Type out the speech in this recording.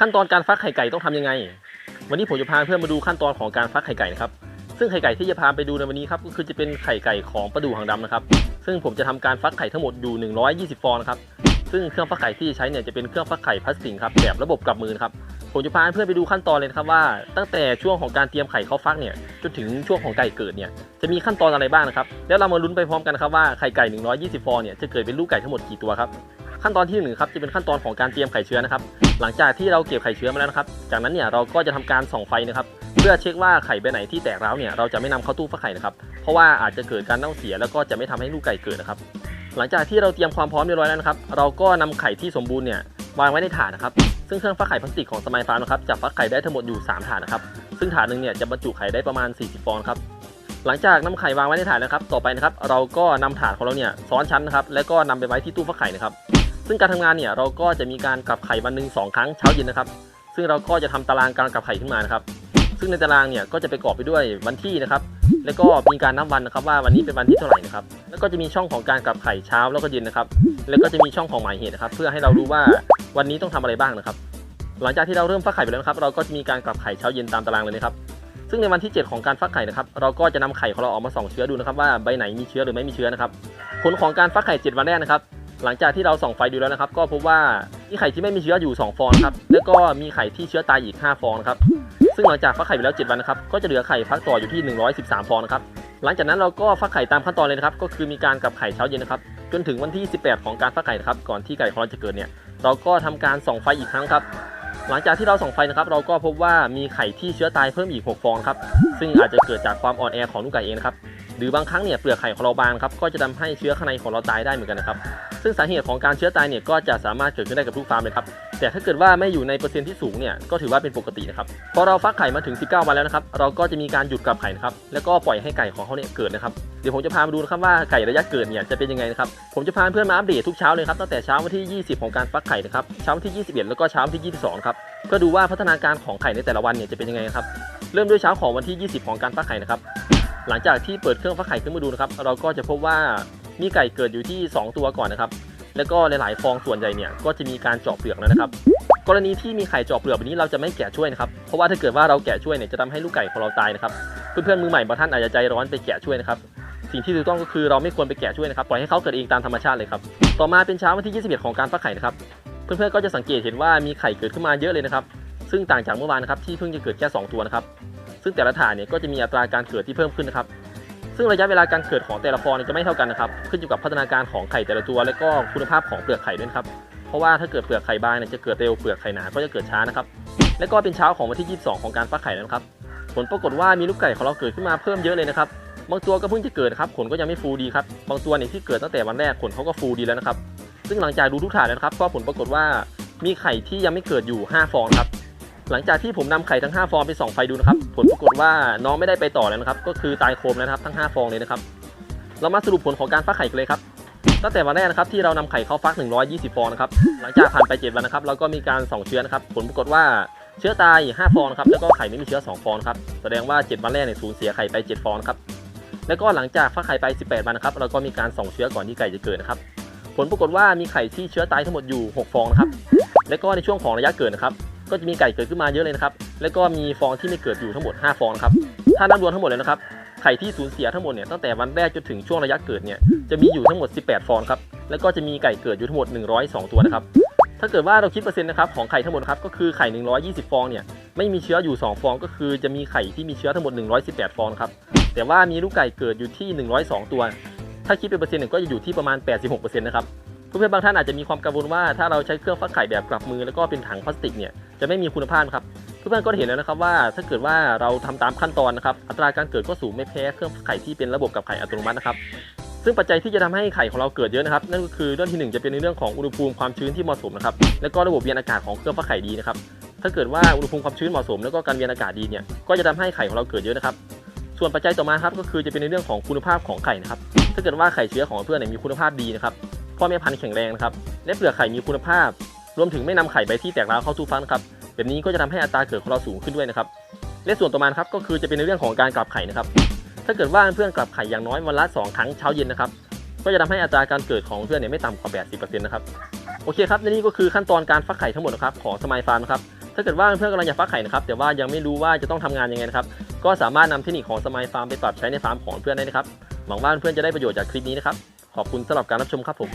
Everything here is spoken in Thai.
ขั้นตอนการฟักไข่ไก่ต้องทำยังไง วันนี้ผมจะพาเพื่อนมาดูขั้นตอนของการฟักไข่ไก่นะครับ ซึ่งไข่ไก่ที่จะพาไปดูในวันนี้ครับก็คือจะเป็นไข่ไก่ของปลาดูหางดำนะครับ ซึ่งผมจะทำการฟักไข่ทั้งหมดอยู่ 120 ฟองนะครับ ซึ่งเครื่องฟักไข่ที่ใช้เนี่ยจะเป็นเครื่องฟักไข่พลาสติกครับแบบระบบกลับมือนะครับ ผมจะพาเพื่อนไปดูขั้นตอนเลยครับว่า ตั้งแต่ช่วงของการเตรียมไข่เข้าฟักเนี่ยจนถึงช่วงของไก่เกิดเนี่ยจะมีขั้นตอนอะไรบ้างนะครับ แล้วเรามาลุ้นไปพร้อมกันครับว่าไข่ไก่ 120 ฟองเนี่ยจะเกิดเป็นลูกไก่ทั้งหมดกี่ตัวครับ ขั้นตอนที่หนึ่งครับจะเป็นขั้นตอนของการเตรียมไข่เชื้อนะครับ หลังจากที่เราเก็บไข่เชื้อมาแล้วนะครับ จากนั้นเนี่ยเราก็จะทำการส่องไฟนะครับเพื่อเช็คว่าไข่ใบไหนที่แตกร้าวเนี่ยเราจะไม่นำเข้าตู้ฟักไข่นะครับ เพราะว่าอาจจะเกิดการเน่าเสียแล้วก็จะไม่ทำให้ลูกไก่เกิดนะครับ หลังจากที่เราเตรียมความพร้อมเรียบร้อยแล้วนะครับ เราก็นำไข่ที่สมบูรณ์เนี่ยวางไว้ในถาดนะครับ ซึ่งเครื่องฟักไข่พลาสติกของสมัยฟาร์มนะครับจะฟักไข่ได้ทั้งหมดอยู่ 3 ถาดนะครับ ซึ่งถาดหนึ่งเนี่ยจะบรรจุไข่ได้ประมาณ 40 ฟองครับ หลังจากนำไข่วางไว้ในถาดนะครับ ต่อไปนะครับ เราก็นำถาดของเราเนี่ยซ้อนชั้นนะครับ แล้วก็นำไปไว้ที่ตู้ฟักไข่นะครับ ซึ่งการทำงานเนี่ยเราก็จะมีการกลับไข่วันหนึ่งสองครั้งเช้าเย็นนะครับ ซึ่งเราก็จะทำตารางการกลับไข่ขึ้นมานะครับ ซึ่งในตารางเนี่ยก็จะประกอบไปด้วยวันที่นะครับ แล้วก็มีการนับวันนะครับว่าวันนี้เป็นวันที่เท่าไหร่นะครับ แล้วก็จะมีช่องของการกลับไข่เช้าแล้วก็เย็นนะครับ แล้วก็จะมีช่องของหมายเหตุนะครับ เพื่อให้เรารู้ว่าวันนี้ต้องทำอะไรบ้างนะครับ หลังจากที่เราเริ่มฟักไข่ไปแล้วนะครับ เราก็จะมีการกลับไข่เช้าเย็นตามตารางเลยนะครับซึ่งในวันที่ 7 ของการฟักไข่นะครับเราก็จะนำไข่ของเราออกมาส่องเชื้อดูนะครับว่าใบไหนมีเชื้อหรือไม่มีเชื้อนะครับผลของการฟักไข่ 7 วันแรกนะครับ หลังจากที่เราส่องไฟดูแล้วนะครับ ก็พบว่ามีไข่ที่ไม่มีเชื้ออยู่ 2 ฟองครับแล้วก็มีไข่ที่เชื้อตายอีก 5 ฟองครับซึ่งหลังจากฟักไข่ไปแล้ว 7 วันนะครับก็จะเหลือไข่ฟักต่ออยู่ที่ 113 ฟองนะครับหลังจากนั้นเราก็ฟักไข่ตามขั้นตอนเลยนะครับก็คือมีการกลับไข่เช้าเย็นนะครับจนถึงวันที่ 18 ของการฟักไข่นะครับก่อนที่ไก่ของเราจะเกิดเนี่ยเราก็ทำการส่องไฟอีกครั้งครับหลังจากที่เราส่องไฟนะครับเราก็พบว่ามีไข่ที่เชื้อตายเพิ่มอีก 6 ฟองครับซึ่งอาจจะเกิดจากความอ่อนแอของลูกไก่เองครับหรือบางครั้งเนี่ยเปลือกไข่ของเราบางครับก็จะทำให้เชื้อข้างในของเราตายได้เหมือนกันนะครับ ซึ่งสาเหตุของการเชื้อตายเนี่ยก็จะสามารถเกิดขึ้นได้กับทุกฟาร์มเลยครับ แต่ถ้าเกิดว่าไม่อยู่ในเปอร์เซ็นต์ที่สูงเนี่ยก็ถือว่าเป็นปกตินะครับ พอเราฟักไข่มาถึง 19 วันแล้วนะครับ เราก็จะมีการหยุดกลับไข่นะครับ แล้วก็ปล่อยให้ไก่ของเขาเนี่ยเกิดนะครับ เดี๋ยวผมจะพามาดูนะครับว่าไก่ระยะเกิดเนี่ยจะเป็นยังไงนะครับ ผมจะพาเพื่อนมาอัปเดตทุกเช้าเลยครับ ตั้งแต่เช้าวันที่ 20 ของการฟักไข่นะครับ เช้าวันที่ 21 แล้วก็เช้าวันที่ 22 ครับเพื่อดูว่าพัฒนาการของไข่ในแต่ละวันเนี่ยจะเป็นยังไงครับ เริ่มด้วยเช้าของวันที่ 20 ของการฟักไข่นะครับหลังจากที่เปิดเครื่องฟักไข่ขึ้นมาดูนะครับ เราก็จะพบว่า มีไก่เกิดอยู่ที่ 2 ตัวก่อนนะครับ แล้วก็หลายๆฟองส่วนใหญ่เนี่ยก็จะมีการเจาะเปลือกแล้วนะครับ กรณีที่มีไข่เจาะเปลือกแบบนี้เราจะไม่แกะช่วยนะครับ เพราะว่าถ้าเกิดว่าเราแกะช่วยเนี่ยจะทำให้ลูกไก่ของเราตายนะครับ เพื่อนๆมือใหม่บางท่านอาจจะใจร้อนไปแกะช่วยนะครับ สิ่งที่ถูกต้องก็คือเราไม่ควรไปแกะช่วยนะครับปล่อยให้เขาเกิดเองตามธรรมชาติเลยครับ ต่อมาเป็นเช้าวันที่ 21 ของการฟักไข่นะครับ เพื่อนๆก็จะสังเกตเห็นว่ามีไข่เกิดขึ้นมาเยอะเลยนะครับ ซึ่งต่างจากเมื่อวานนะครับที่เพิ่งจะเกิดแค่ 2 ตัวนะครับ ซึ่งแต่ละฐานเนี่ยก็จะมีอัตราการเกิดที่เพิ่มขึ้นนะครับ ซึ่งระยะเวลาการเกิดของแต่ละฟองจะไม่เท่ากันนะครับ ขึ้นอยู่กับพัฒนาการของไข่แต่ละตัว และก็คุณภาพของเปลือกไข่ด้วยครับ เพราะว่าถ้าเกิดเปลือกไข่บางเนี่ยจะเกิดเร็ว เปลือกไข่หนา ก็จะเกิดช้านะครับ และก็เป็นเช้าของวันที่ 22 ของการฟักไข่นะครับ ผลปรากฏว่ามีลูกไก่ของเราเกิดขึ้นมาเพิ่มเยอะเลยนะครับ บางตัวก็เพิ่งจะเกิดครับ ขนก็ยังไม่ฟูดีครับ บางตัวเนี่ยที่เกิดตั้งแต่วันแรก ขนเขาก็ฟูดีแล้วนะครับ ซึ่งหลังจากดูทุกถาดแล้วครับ ก็ผลปรากฏว่ามีไข่ที่ยังไม่เกิดอยู่ 5 ฟองครับ หลังจากที่ผมนำไข่ทั้ง 5 ฟองไปส่องไฟดูนะครับ ผลปรากฏว่าน้องไม่ได้ไปต่อแล้วนะครับ ก็คือตายโคมแล้วนะครับทั้ง 5 ฟองเลยนะครับ เรามาสรุปผลของการฟักไข่กันเลยครับ ตั้งแต่วันแรกนะครับที่เรานำไข่เข้าฟัก 120 ฟองนะครับ หลังจากผ่านไป 7 วันนะครับเราก็มีการส่องเชื้อนะครับ ผลปรากฏว่าเชื้อตาย 5 ฟองนะครับ แล้วก็ไข่ไม่มีเชื้อ 2 ฟองครับ แสดงว่า 7 วันแรกเนี่ยสูญเสียไข่ไป 7 ฟองครับ แล้วก็หลังจากฟักไข่ไป 18 วันนะครับ เราก็มีการส่องเชื้อก่อนที่ไก่จะเกิดนะครับ ผลปรากฏว่ามีไข่ที่เชื้อตายทั้งหมดอยู่ 6 ฟองนะครับ และก็ในช่วงของระยะเกิดนะครับ ก็จะมีไก่เกิดขึ้นมาเยอะเลยนะครับ แล้วก็มีฟองที่ไม่เกิดอยู่ทั้งหมด 5 ฟองนะครับ ถ้านับรวมทั้งหมดเลยนะครับ ไข่ที่สูญเสียทั้งหมดเนี่ยตั้งแต่วันแรกจนถึงช่วงระยะเกิดเนี่ย จะมีอยู่ทั้งหมด 18 ฟองครับ แล้วก็จะมีไก่เกิดอยู่ทั้งหมด 102 ตัวนะครับ ถ้าเกิดว่าเราคิดเปอร์เซ็นต์นะครับของไข่ทั้งหมดครับ ก็คือไข่ 120 ฟองเนี่ย ไม่มีเชื้ออยู่ 2 ฟอง ก็คือจะมีไข่ที่มีเชื้อทั้งหมด 118 ฟองครับ แต่ว่ามีลูกไก่เกิดอยู่ที่ 102 ตัว ถ้าคิดเป็นเปอร์เซ็นต์เนี่ยก็จะอยู่ที่ประมาณ 86%นะครับ เพื่อนๆบางท่านอาจจะมีความกังวลว่าถ้าเราใช้เครื่องฟักไข่แบบกลับมือแล้วก็เป็นถังพลาสติกเนี่ยจะไม่มีคุณภาพครับเพื่อนๆก็เห็นแล้วนะครับว่าถ้าเกิดว่าเราทำตามขั้นตอนนะครับอัตราการเกิดก็สูงไม่แพ้เครื่องฟักไข่ที่เป็นระบบกับไข่อัตโนมัตินะครับซึ่งปัจจัยที่จะทำให้ไข่ของเราเกิดเยอะนะครับนั่นก็คือเรื่องที่หนึ่งจะเป็นในเรื่องของอุณหภูมิความชื้นที่เหมาะสมนะครับแล้วก็ระบบเวียนอากาศของเครื่องฟักไข่ดีนะครับถ้าเกิดว่าอุณหภูมิความชื้นเหมาะสม แล้วก็การเวียนอากาศดีเนี่ยก็จะทำให้ไข่ของเราเกิดเยอะนะครับส่วนปัจจัยต่อมาครับก็คือจะเป็นในเรื่องของคุณภาพของไข่นะครับถ้าเกิดว่าไข่เชื้อของเพื่อนเนี่ยมีคุณภาพดีนะครับ พ่อแม่พันธุ์แข็งแรงนะครับและเปลือกไข่มีคุณภาพ รวมถึงไม่นำไข่ใบที่แตกร้าวเข้าสู่ฟันครับแบบนี้ก็จะทำให้อัตราเกิดของเราสูงขึ้นด้วยนะครับและส่วนต่อมาครับก็คือจะเป็นในเรื่องของการกลับไข่นะครับ ถ้าเกิดว่าเพื่อนกลับไข่อย่างน้อยวันละ 2 ครั้งเช้าเย็นนะครับก็จะทำให้อัตราการเกิดของเพื่อนเนี่ยไม่ต่ำกว่า 80%นะครับโอเคครับและนี่ก็คือขั้นตอนการฟักไข่ทั้งหมดนะครับของสมายฟาร์มครับถ้าเกิดว่าเพื่อนกำลังอยากฟักไข่นะครับแต่ว่ายังไม่รู้ว่าจะต้องทำงานยังไงนะครับก็สามารถนำเทคนิคของสมายฟาร์มไปปรับใช้ในฟาร์มของเพื่อนได้นะครับหวังว่าเพื่อนจะได้ประโยชน์จากคลิปนี้นะครับ ขอบคุณสำหรับการรับชมครับผม